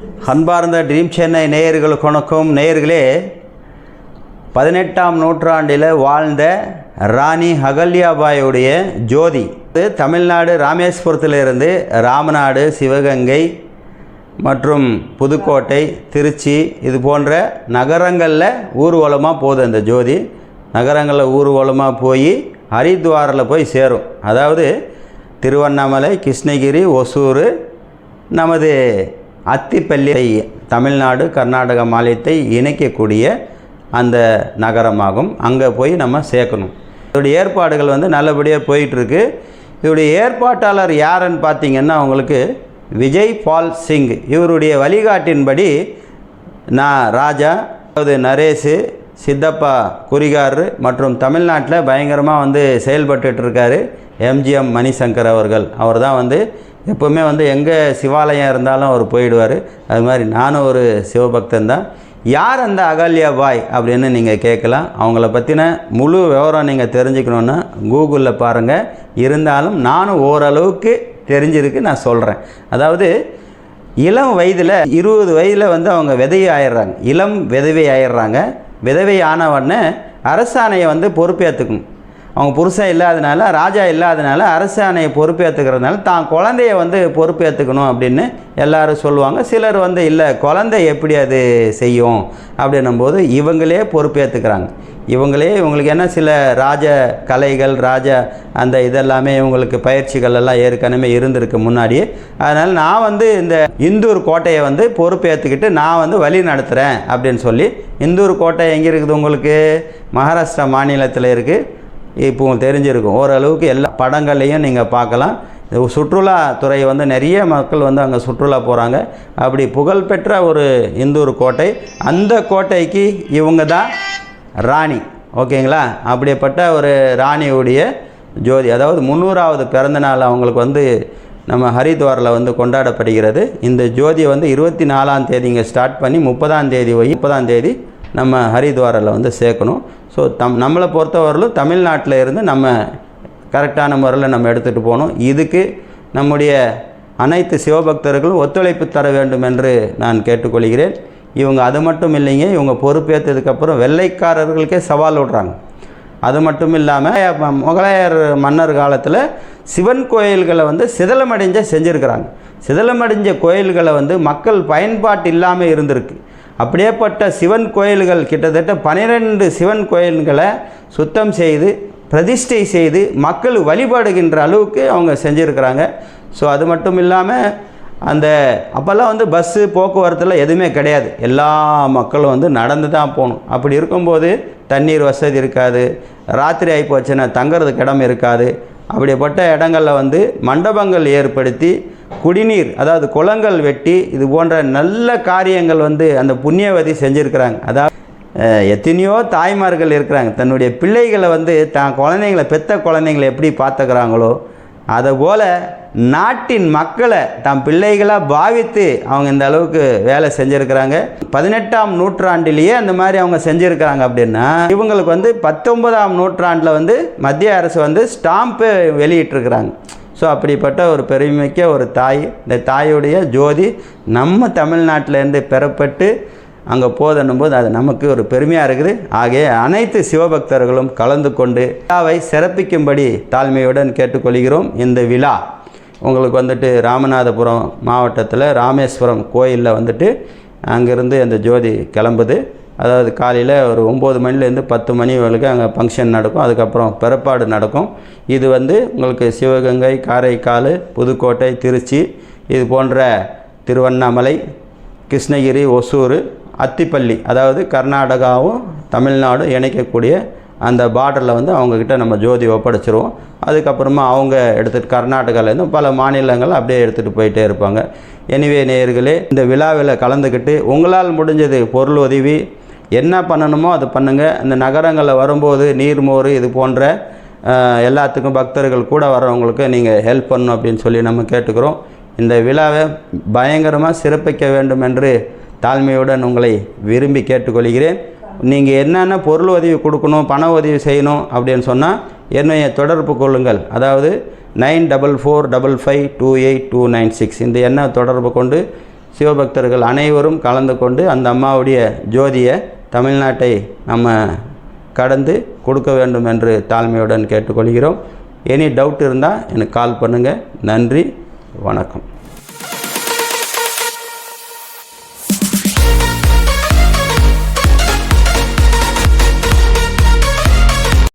அன்பார்ந்த ட்ரீம் சென்னை நேயர்களுக்கு வணக்கம். நேயர்களே பதினெட்டாம் நூற்றாண்டில் வாழ்ந்த ராணி அகல்யாபாயுடைய ஜோதி. இது தமிழ்நாடு ராமேஸ்வரத்திலிருந்து ராமநாடு சிவகங்கை மற்றும் புதுக்கோட்டை திருச்சி இது போன்ற நகரங்களில் ஊர்வலமாக போகுது அந்த ஜோதி. நகரங்களில் ஊர்வலமாக போய் ஹரித்வாரில் போய் சேரும். அதாவது திருவண்ணாமலை கிருஷ்ணகிரி ஒசூர் நமது அத்திப்பள்ளி தமிழ்நாடு கர்நாடக மாநிலத்தை இணைக்கக்கூடிய அந்த நகரமாகும். அங்கே போய் நம்ம சேர்க்கணும். இதோடைய ஏற்பாடுகள் வந்து நல்லபடியாக போயிட்டுருக்கு. இதோடைய ஏற்பாட்டாளர் யாருன்னு பார்த்தீங்கன்னா உங்களுக்கு விஜய் பால் சிங். இவருடைய வழிகாட்டின்படி நான் ராஜா அதாவது நரேஷு சித்தப்பா குறிகார் மற்றும் தமிழ்நாட்டில் பயங்கரமாக வந்து செயல்பட்டு இருக்காரு எம்ஜிஎம் மணிசங்கர் அவர்கள். அவர் தான் வந்து எப்போவுமே வந்து எங்கே சிவாலயம் இருந்தாலும் அவர் போயிடுவார். அது மாதிரி நானும் ஒரு சிவபக்தன் தான். யார் அந்த அகல்யா பாய் அப்படின்னு நீங்கள் கேட்கலாம். அவங்கள பற்றின முழு விவரம் நீங்கள் தெரிஞ்சுக்கணுன்னா கூகுளில் பாருங்கள் இருந்தாலும் நானும் ஓரளவுக்கு தெரிஞ்சிருக்கு நான் சொல்கிறேன் அதாவது இளம் வயதில் இருபது வயதில் வந்து அவங்க விதவி ஆயிடுறாங்க. இளம் விதவை ஆயிடுறாங்க. விதவை ஆனவுடனே அரசாணையை வந்து பொறுப்பேற்றுக்கணும் அவங்க புருஷன் இல்லாதனால ராஜா இல்லாதனால அரசாணையை பொறுப்பேற்றுக்கிறதுனால தான் குழந்தைய வந்து பொறுப்பேற்றுக்கணும் அப்படின்னு எல்லாரும் சொல்லுவாங்க. சிலர் வந்து இல்லை குழந்தை எப்படி அது செய்யும்? அப்படின்னும் போது இவங்களே பொறுப்பேற்றுக்கிறாங்க இவங்களே இவங்களுக்கு என்ன சில ராஜ கலைகள் ராஜ அந்த இதெல்லாமே இவங்களுக்கு பயிற்சிகள் எல்லாம் ஏற்கனவே இருந்திருக்கு முன்னாடியே. அதனால் நான் வந்து இந்த இந்தூர் கோட்டையை வந்து பொறுப்பேற்றுக்கிட்டு நான் வந்து வழி நடத்துகிறேன் அப்படின்னு சொல்லி இந்தூர் கோட்டை எங்கே இருக்குது உங்களுக்கு? மகாராஷ்டிரா மாநிலத்தில் இருக்குது இப்போ உங்களுக்கு தெரிஞ்சிருக்கும். ஓரளவுக்கு எல்லா படங்களையும் நீங்கள் பார்க்கலாம். இது சுற்றுலாத்துறை வந்து நிறைய மக்கள் வந்து அங்கே சுற்றுலா போகிறாங்க அப்படி புகழ்பெற்ற ஒரு இந்தூர் கோட்டை. அந்த கோட்டைக்கு இவங்க தான் ராணி. ஓகேங்களா? அப்படிப்பட்ட ஒரு ராணியுடைய ஜோதி. அதாவது முந்நூறாவது பிறந்தநாள் அவங்களுக்கு வந்து நம்ம ஹரித்வாரில் வந்து கொண்டாடப்படுகிறது. இந்த ஜோதியை வந்து இருபத்தி நாலாம் தேதிங்க ஸ்டார்ட் பண்ணி முப்பதாம் தேதி வை முப்பதாம் தேதி நம்ம ஹரித்வாரில் வந்து சேர்க்கணும். ஸோ தம் நம்மளை பொறுத்தவரையிலும் தமிழ்நாட்டில் இருந்து நம்ம கரெக்டான முறையில் நம்ம எடுத்துகிட்டு போகணும். இதுக்கு நம்முடைய அனைத்து சிவபக்தர்களும் ஒத்துழைப்பு தர வேண்டும் என்று நான் கேட்டுக்கொள்கிறேன். இவங்க அது மட்டும் இல்லைங்க இவங்க பொறுப்பேற்றதுக்கப்புறம் வெள்ளைக்காரர்களுக்கே சவால் விடுறாங்க. அது மட்டும் இல்லாமல் முகலாயர் மன்னர் காலத்தில் சிவன் கோயில்களை வந்து சிதலமடைஞ்ச செஞ்சுருக்கிறாங்க. சிதலமடைஞ்ச கோயில்களை வந்து மக்கள் பயன்பாட்டு இல்லாமல் இருந்திருக்கு. அப்படியேப்பட்ட சிவன் கோயில்கள் கிட்டத்தட்ட பன்னிரெண்டு சிவன் கோயில்களை சுத்தம் செய்து பிரதிஷ்டை செய்து மக்கள் வழிபாடுகின்ற அளவுக்கு அவங்க செஞ்சுருக்கிறாங்க. ஸோ அது மட்டும் இல்லாமல் அந்த அப்போல்லாம் வந்து பஸ்ஸு போக்குவரத்தில் எதுவுமே கிடையாது. எல்லா மக்களும் வந்து நடந்து தான் போகணும். அப்படி இருக்கும்போது தண்ணீர் வசதி இருக்காது. ராத்திரி ஆகி போச்சுன்னா தங்குறதுக்கு இடம் இருக்காது. அப்படிப்பட்ட இடங்களில் வந்து மண்டபங்கள் ஏற்படுத்தி குடிநீர் அதாவது குளங்கள் வெட்டி இது போன்ற நல்ல காரியங்கள் வந்து அந்த புண்ணியவதி செஞ்சுருக்கிறாங்க. அதாவது எத்தனையோ தாய்மார்கள் இருக்கிறாங்க. தன்னுடைய பிள்ளைகளை வந்து தான் குழந்தைங்களை பெத்த குழந்தைங்களை எப்படி பார்த்துக்கிறாங்களோ அதுபோல் நாட்டின் மக்களை தம் பிள்ளைகளாக பாவித்து அவங்க இந்த அளவுக்கு வேலை செஞ்சுருக்கிறாங்க. பதினெட்டாம் நூற்றாண்டிலேயே அந்த மாதிரி அவங்க செஞ்சுருக்கிறாங்க அப்படின்னா இவங்களுக்கு வந்து பத்தொன்பதாம் நூற்றாண்டில் வந்து மத்திய அரசு வந்து ஸ்டாம்ப்பு வெளியிட்டிருக்கிறாங்க. ஸோ அப்படிப்பட்ட ஒரு பெருமைக்க ஒரு தாய். இந்த தாயுடைய ஜோதி நம்ம தமிழ்நாட்டிலேருந்து பெறப்பட்டு அங்கே போதன்னும் போது அது நமக்கு ஒரு பெருமையாக இருக்குது. ஆகிய அனைத்து சிவபக்தர்களும் கலந்து கொண்டு விழாவை சிறப்பிக்கும்படி தாழ்மையுடன் கேட்டுக்கொள்கிறோம். இந்த விழா உங்களுக்கு வந்துட்டு ராமநாதபுரம் மாவட்டத்தில் ராமேஸ்வரம் கோயிலில் வந்துட்டு அங்கேருந்து அந்த ஜோதி கிளம்புது. அதாவது காலையில் ஒரு ஒம்பது மணிலேருந்து பத்து மணி வரைக்கும் அங்கே ஃபங்க்ஷன் நடக்கும். அதுக்கப்புறம் பிறப்பாடு நடக்கும். இது வந்து உங்களுக்கு சிவகங்கை காரைக்கால் புதுக்கோட்டை திருச்சி இது போன்ற திருவண்ணாமலை கிருஷ்ணகிரி ஒசூர் அத்திப்பள்ளி அதாவது கர்நாடகாவும் தமிழ்நாடும் இணைக்கக்கூடிய அந்த பார்டரில் வந்து அவங்கக்கிட்ட நம்ம ஜோதி ஒப்படைச்சிருவோம். அதுக்கப்புறமா அவங்க எடுத்துகிட்டு கர்நாடகாவிலேருந்து பல மாநிலங்கள் அப்படியே எடுத்துகிட்டு போயிட்டே இருப்பாங்க. எனிவே நேயர்களே இந்த விழாவில் கலந்துக்கிட்டு உங்களால் முடிஞ்சது பொருள் உதவி என்ன பண்ணணுமோ அதை பண்ணுங்கள் இந்த நகரங்களில் வரும்போது நீர்மோர் இது போன்ற எல்லாத்துக்கும் பக்தர்கள் கூட வர்றவங்களுக்கு நீங்கள் ஹெல்ப் பண்ணணும் அப்படின்னு சொல்லி நம்ம கேட்டுக்கிறோம். இந்த விழாவை பயங்கரமாக சிறப்பிக்க வேண்டும் என்று தாழ்மையுடன் உங்களை விரும்பி கேட்டுக்கொள்கிறேன். நீங்கள் என்னென்ன பொருள் உதவி கொடுக்கணும் பண உதவி செய்யணும் அப்படின்னு சொன்னால் என்னைய தொடர்பு கொள்ளுங்கள். அதாவது nine double four double five two eight two nine six இந்த எண்ணை தொடர்பு கொண்டு சிவபக்தர்கள் அனைவரும் கலந்து கொண்டு அந்த அம்மாவுடைய ஜோதியை தமிழ்நாட்டை நம்ம கடந்து கொடுக்க வேண்டும் என்று தாழ்மையுடன் கேட்டுக்கொள்கிறோம். எனி டவுட் இருந்தால் எனக்கு கால் பண்ணுங்கள் நன்றி. வணக்கம்.